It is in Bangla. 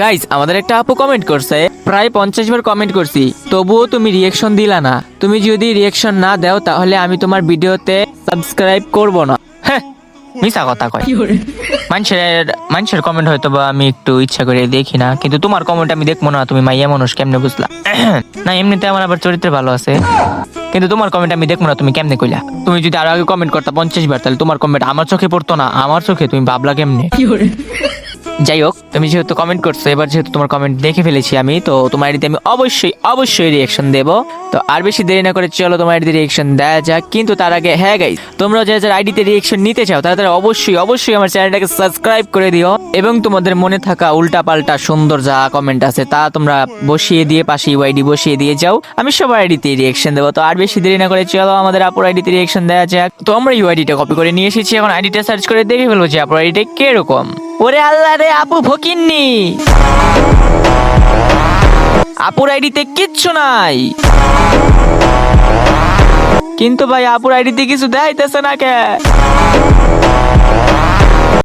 গাইজ আমাদের একটা আপু কমেন্ট করছে। প্রায় পঞ্চাশ বার কমেন্ট করছি। তবুও তুমি রিয়েকশন দিলা না। তুমি যদি রিয়েকশন না দাও তাহলে আমি তোমার ভিডিওতে সাবস্ক্রাইব করব না। হ্যাঁ মিশা কথা কয়। মানুষের মানুষের কমেন্ট হয়তো বা আমি একটু ইচ্ছা করে দেখি না কিন্তু তোমার কমেন্ট আমি দেখব না। তুমি মাইয়া মানুষ কেমনে বুঝলা? না এমনিতে আমার আবার চরিত্র ভালো আছে। কিন্তু তোমার কমেন্ট আমি দেখব না তুমি কেমনে কইলা? তুমি যদি আরও আগে কমেন্ট করতা পঞ্চাশ বার তাহলে তোমার কমেন্ট আমার চোখে পড়তো না। আমার চোখে তুমি ভাবলা কেমনে? যাই হোক তুমি যেহেতু কমেন্ট করছ, এবার যেহেতু তোমার কমেন্ট দেখে ফেলেছি আমি, তো তোমার আইডিতে আমি অবশ্যই অবশ্যই রিয়েকশন দেব। তো আর বেশি দেরি না করে চলো তোমার আইডিতে রিয়েকশন দেওয়া যাক, কিন্তু তার আগে হ্যাঁ গাইজ তোমরা যারা যারা আইডিতে রিয়েকশন নিতে চাও, তারা তারা অবশ্যই অবশ্যই আমার চ্যানেলটাকে সাবস্ক্রাইব করে দিও এবং তোমাদের মনে থাকা উল্টা পাল্টা সুন্দর যা কমেন্ট আছে তা তোমরা বসিয়ে দিয়ে পাশে ইউ ইউআইডি বসিয়ে দিয়ে যাও, আমি সবার আইডিতে রিয়েকশন দেবো। তো আর বেশি দেরি না করে চলো আমাদের আপুর আইডিতে রিয়েকশন দেওয়া যাক। তো আমরা ইউ ইউআইডিটা কপি করে নিয়ে এসেছি, এখন আইডিটা সার্চ করে দেখে ফেলব যে আপুর আইডিটা কীরকম। ওরে আল্লাহ রে আপু ফকিননি। আপুর আইডিতে কিচ্ছু নাই। কিন্তু ভাই, আপুর আইডিতে কিছু দেখাইতেছে না কে?